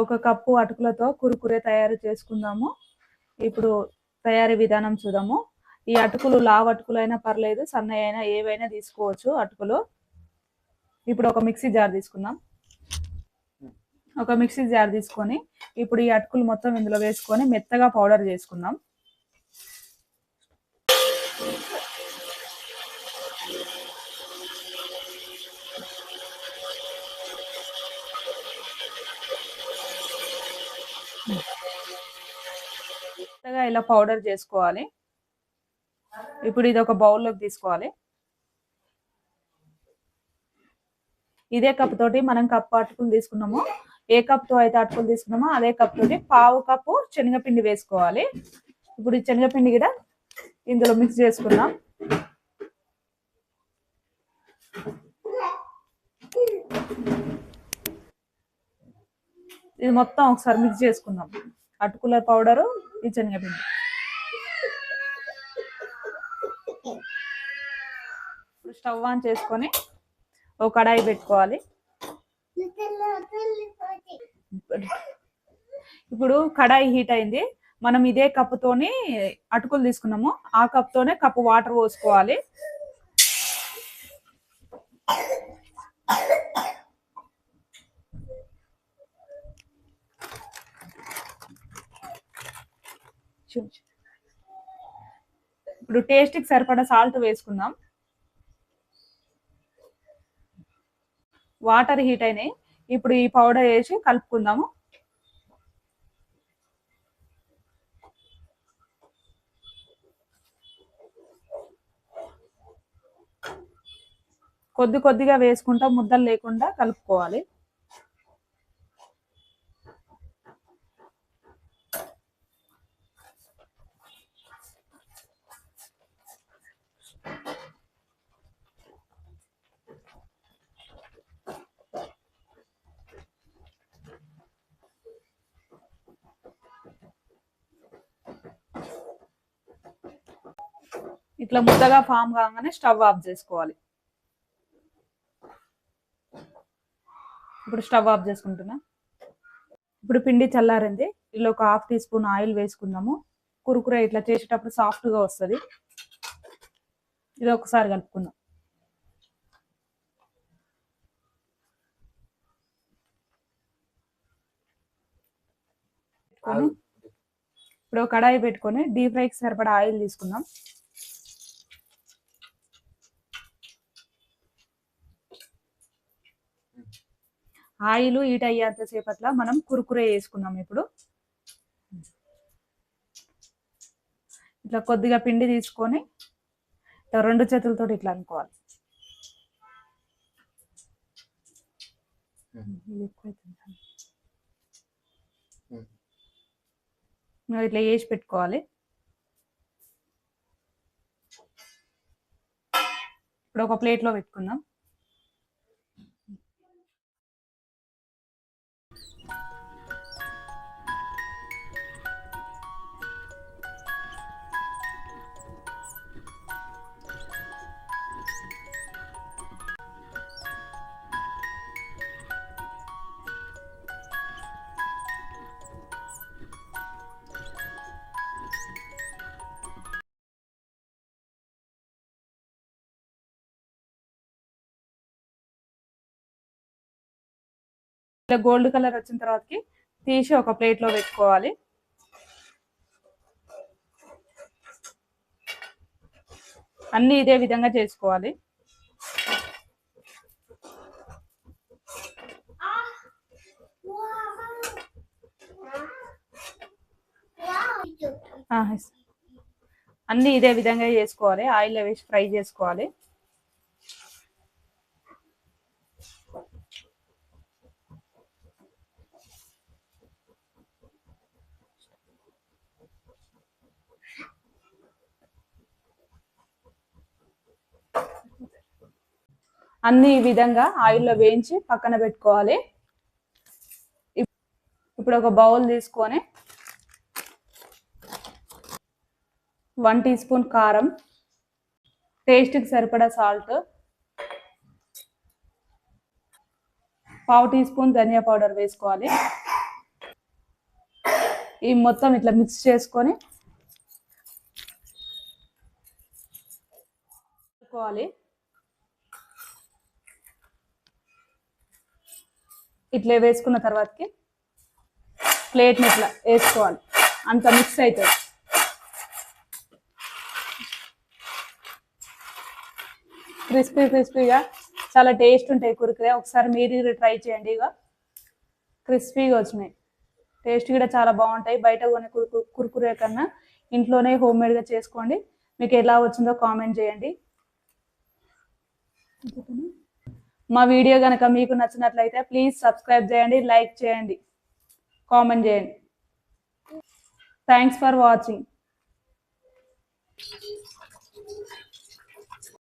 ఒక కప్పు అటుకులతో కురుకురే తయారు చేసుకుందాము. ఇప్పుడు తయారీ విధానం చూద్దాము. ఈ అటుకులు లావు అటుకులైనా పర్లేదు సన్నయ్య అయినా ఏవైనా తీసుకోవచ్చు అటుకులు. ఇప్పుడు ఒక మిక్సీ జార్ తీసుకుందాం. ఒక మిక్సీ జార్ తీసుకొని ఇప్పుడు ఈ అటుకులు మొత్తం ఇందులో వేసుకొని మెత్తగా పౌడర్ చేసుకుందాం. మెత్తగా ఇలా పౌడర్ చేసుకోవాలి. ఇప్పుడు ఇది ఒక బౌల్లోకి తీసుకోవాలి. ఇదే కప్ తోటి మనం కప్ అటుకులు తీసుకున్నామో. ఏ కప్తో అయితే అటుకులు తీసుకున్నామో అదే కప్ తోటి పావు కప్పు శనగపిండి వేసుకోవాలి. ఇప్పుడు ఈ శనగపిండి కూడా ఇందులో మిక్స్ చేసుకుందాం. ఇది మొత్తం ఒకసారి మిక్స్ చేసుకుందాం. అటుకుల పౌడరు ఈ శనగపిండి ఇప్పుడు స్టవ్ ఆన్ చేసుకొని ఒక కడాయి పెట్టుకోవాలి. ఇప్పుడు కడాయి హీట్ అయింది. మనం ఇదే కప్పుతోని అటుకులు తీసుకున్నాము. ఆ కప్తోనే కప్పు వాటర్ పోసుకోవాలి. ఇప్పుడు టేస్ట్కి సరిపడా సాల్ట్ వేసుకుందాం. వాటర్ హీట్ అయినాయి. ఇప్పుడు ఈ పౌడర్ వేసి కలుపుకుందాము. కొద్ది కొద్దిగా వేసుకుంటా ముద్దలు లేకుండా కలుపుకోవాలి. ఇట్లా ముద్దగా ఫామ్ కాగానే స్టవ్ ఆఫ్ చేసుకోవాలి. ఇప్పుడు స్టవ్ ఆఫ్ చేసుకుంటున్నా. ఇప్పుడు పిండి చల్లారింది. ఇలా ఒక హాఫ్ టీ స్పూన్ ఆయిల్ వేసుకుందాము. కురుకుర ఇట్లా చేసేటప్పుడు సాఫ్ట్గా వస్తుంది. ఇది ఒకసారి కలుపుకుందాం. ఇప్పుడు కడాయి పెట్టుకొని డీప్ ఫ్రైకి సరిపడా ఆయిల్ తీసుకుందాం. ఆయిల్ హీట్ అయ్యేంత సేపట్ల మనం కురుకురే వేసుకుందాం ఇప్పుడు. ఇట్లా కొద్దిగా పిండి తీసుకొని ఇట్లా రెండు చేతులతో ఇట్లా అనుకోవాలి. ఇట్లా వేసి పెట్టుకోవాలి. ఇప్పుడు ఒక ప్లేట్లో పెట్టుకుందాం. ఇట్లా గోల్డ్ కలర్ వచ్చిన తర్వాతకి తీసి ఒక ప్లేట్లో పెట్టుకోవాలి. అన్ని ఇదే విధంగా చేసుకోవాలి. అన్ని ఇదే విధంగా చేసుకోవాలి. ఆయిల్ వేసి ఫ్రై చేసుకోవాలి. అన్ని ఈ విధంగా ఆయిల్లో వేయించి పక్కన పెట్టుకోవాలి. ఇప్పుడు ఒక బౌల్ తీసుకొని వన్ టీ స్పూన్ కారం టేస్ట్కి సరిపడా సాల్ట్ పావు టీ స్పూన్ ధనియా పౌడర్ వేసుకోవాలి. ఈ మొత్తం ఇట్లా మిక్స్ చేసుకొని కలుపుకోవాలి. ఇట్లా వేసుకున్న తర్వాతకి ప్లేట్ని ఇట్లా వేసుకోవాలి. అంత మిక్స్ అవుతుంది. క్రిస్పీ క్రిస్పీగా చాలా టేస్ట్ ఉంటాయి కురుకురే. ఒకసారి మీరు ట్రై చేయండి ఇక క్రిస్పీగా వచ్చినాయి. టేస్ట్ కూడా చాలా బాగుంటాయి. బయట కొనే కురుకురే కన్నా ఇంట్లోనే హోమ్ మేడ్గా చేసుకోండి. మీకు ఎలా వచ్చిందో కామెంట్ చేయండి. మా వీడియో కనుక మీకు నచ్చినట్లయితే ప్లీజ్ సబ్స్క్రైబ్ చేయండి లైక్ చేయండి కామెంట్ చేయండి. Thanks for watching